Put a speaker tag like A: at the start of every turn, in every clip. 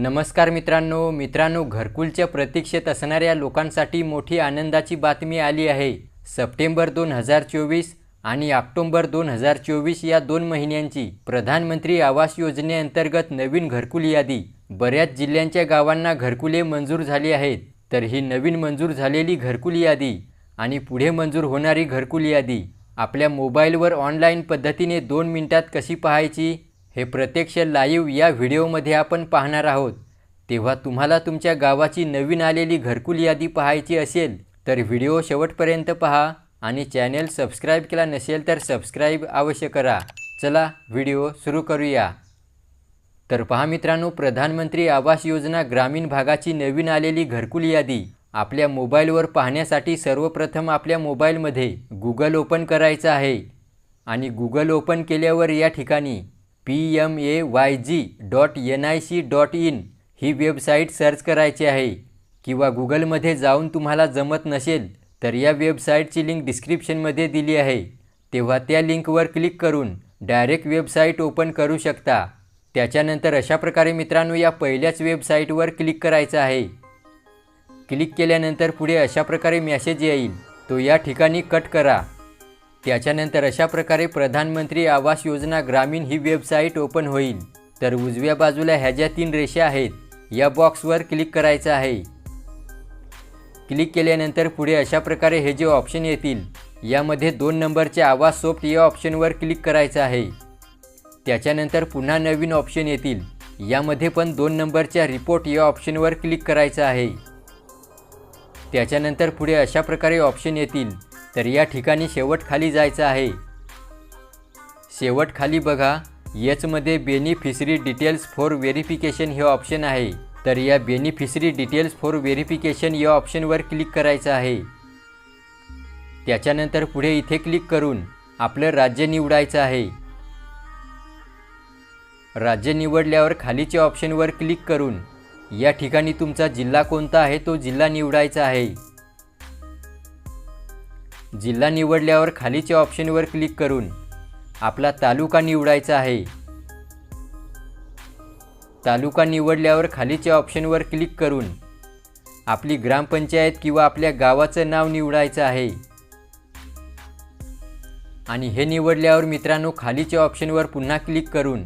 A: नमस्कार मित्रांनो मित्रांनो घरकुलच्या प्रतीक्षेत असणाऱ्या लोकांसाठी मोठी आनंदाची बातमी आली आहे. सप्टेंबर दोन हजार चोवीस आणि ऑक्टोंबर दोन हजार चोवीस या दोन महिन्यांची प्रधानमंत्री आवास योजनेअंतर्गत नवीन घरकुल यादी. बऱ्याच जिल्ह्यांच्या गावांना घरकुले मंजूर झाली आहेत तर ही नवीन मंजूर झालेली घरकुल यादी आणि पुढे मंजूर होणारी घरकुल यादी आपल्या मोबाईलवर ऑनलाईन पद्धतीने दोन मिनिटात कशी पाहायची? हे प्रत्यक्ष लाईव्ह या व्हिडिओमध्ये आपण पाहणार आहोत. तेव्हा तुम्हाला तुमच्या गावाची नवीन आलेली घरकुल यादी पाहायची असेल तर व्हिडिओ शेवटपर्यंत पहा आणि चॅनेल सबस्क्राईब केला नसेल तर सबस्क्राईब अवश्य करा. चला व्हिडिओ सुरू करूया. तर पहा मित्रांनो प्रधानमंत्री आवास योजना ग्रामीण भागाची नवीन आलेली घरकुल यादी. आपल्या मोबाईलवर पाहण्यासाठी सर्वप्रथम आपल्या मोबाईलमध्ये गुगल ओपन करायचं आहे. आणि गुगल ओपन केल्यावर या ठिकाणी P M A Y G dot N I C dot in he website search करायची आहे. किंवा गुगलमध्ये जाऊन तुम्हाला जमत नसेल तर या वेबसाईटची लिंक डिस्क्रिप्शनमध्ये दिली आहे. तेव्हा त्या लिंकवर क्लिक करून डायरेक्ट वेबसाईट ओपन करू शकता. त्याच्यानंतर अशा प्रकारे मित्रांनो या पहिल्याच वेबसाईटवर क्लिक करायचं आहे. क्लिक केल्यानंतर पुढे अशा प्रकारे मॅसेज येईल. तो या ठिकाणी कट करा. त्याच्यानंतर अशा प्रकारे प्रधानमंत्री आवास योजना ग्रामीण ही वेबसाईट ओपन होईल. तर उजव्या बाजूला ह्या ज्या तीन रेषा आहेत या बॉक्सवर क्लिक करायचं आहे. क्लिक केल्यानंतर पुढे अशा प्रकारे हे जे ऑप्शन येतील यामध्ये दोन नंबरचे आवाज सोफ्ट या ऑप्शनवर क्लिक करायचं आहे. त्याच्यानंतर पुन्हा नवीन ऑप्शन येतील यामध्ये पण दोन नंबरच्या रिपोर्ट या ऑप्शनवर क्लिक करायचं आहे. त्याच्यानंतर पुढे अशा प्रकारे ऑप्शन येतील तर या ठिकाणी शेवट खाली जायचं आहे. शेवट खाली बघा याचमध्ये बेनिफिशरी डिटेल्स फॉर व्हेरिफिकेशन हे ऑप्शन आहे. तर या बेनिफिशरी डिटेल्स फॉर व्हेरिफिकेशन या ऑप्शनवर क्लिक करायचं आहे. त्याच्यानंतर पुढे इथे क्लिक करून आपलं राज्य निवडायचं आहे. राज्य निवडल्यावर खालीच्या ऑप्शनवर क्लिक करून या ठिकाणी तुमचा जिल्हा कोणता आहे तो जिल्हा निवडायचा आहे. जिल्हा निवडल्यावर खालीच्या ऑप्शनवर क्लिक करून आपला तालुका निवडायचा आहे. तालुका निवडल्यावर खालीच्या ऑप्शनवर क्लिक करून आपली ग्रामपंचायत किंवा आपल्या गावाचं नाव निवडायचं आहे. आणि हे निवडल्यावर मित्रांनो खालीच्या ऑप्शनवर पुन्हा क्लिक करून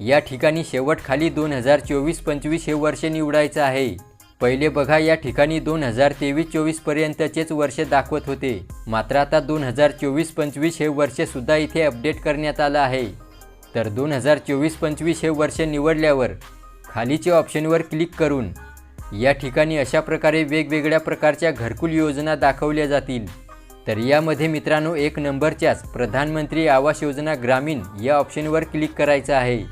A: या ठिकाणी शेवट खाली दोन हजार चोवीस पंचवीस हे वर्ष निवडायचं आहे. पहिले बघा या ठिकाणी दोन हजार तेवीस चोवीसपर्यंतचेच वर्ष दाखवत होते. मात्र आता दोन हजार चोवीस पंचवीस हे वर्षसुद्धा इथे अपडेट करण्यात आलं आहे. तर दोन हजार चोवीस पंचवीस हे वर्ष निवडल्यावर खालीच्या ऑप्शनवर क्लिक करून या ठिकाणी अशा प्रकारे वेगवेगळ्या प्रकारच्या घरकुल योजना दाखवल्या जातील. तर यामध्ये मित्रांनो एक नंबरच्याच प्रधानमंत्री आवास योजना ग्रामीण या ऑप्शनवर क्लिक करायचं आहे.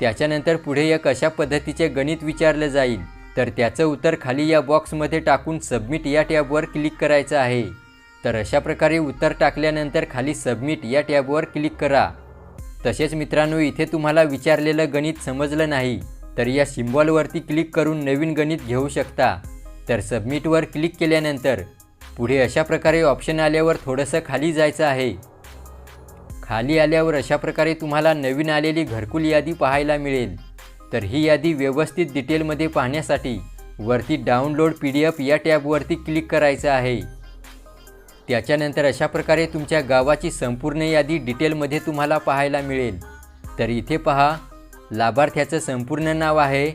A: त्याच्यानंतर पुढे एक अशा पद्धतीचे गणित विचारलं जाईल. तर त्याचं उत्तर खाली या बॉक्समध्ये टाकून सबमिट या टॅबवर क्लिक करायचं आहे. तर अशा प्रकारे उत्तर टाकल्यानंतर खाली सबमिट या टॅबवर क्लिक करा. तसेच मित्रांनो इथे तुम्हाला विचारलेलं गणित समजलं नाही तर या सिम्बॉलवरती क्लिक करून नवीन गणित घेऊ शकता. तर सबमिटवर क्लिक केल्यानंतर पुढे अशा प्रकारे ऑप्शन आल्यावर थोडंसं खाली जायचं आहे. खाली आल्यावर अशा प्रकारे तुम्हाला नवीन आलेली घरकुल यादी पाहायला मिळेल. तर ही यादी व्यवस्थित डिटेलमध्ये पाहण्यासाठी वरती डाउनलोड पी डी एफ या टॅबवरती क्लिक करायचं आहे. त्याच्यानंतर अशा प्रकारे तुमच्या गावाची संपूर्ण यादी डिटेलमध्ये तुम्हाला पाहायला मिळेल. तर इथे पहा लाभार्थ्याचं संपूर्ण नाव आहे.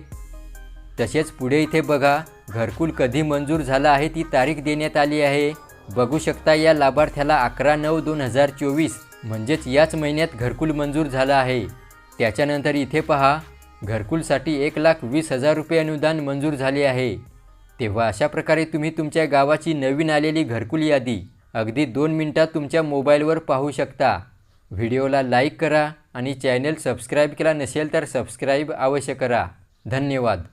A: तसेच पुढे इथे बघा घरकुल कधी मंजूर झालं आहे ती तारीख देण्यात आली आहे. बघू शकता या लाभार्थ्याला अकरा नऊ दोन हजार चोवीस म्हणजेच याच महिन्यात घरकुल मंजूर झालं आहे. त्याच्यानंतर इथे पहा घरकुलसाठी एक लाख वीस हजार रुपये अनुदान मंजूर झाले आहे. तेव्हा अशा प्रकारे तुम्ही तुमच्या गावाची नवीन आलेली घरकुल यादी अगदी दोन मिनटात तुमच्या मोबाईलवर पाहू शकता. व्हिडिओला लाईक करा आणि चॅनल सबस्क्राईब केला नसेल तर सबस्क्राईब अवश्य करा. धन्यवाद.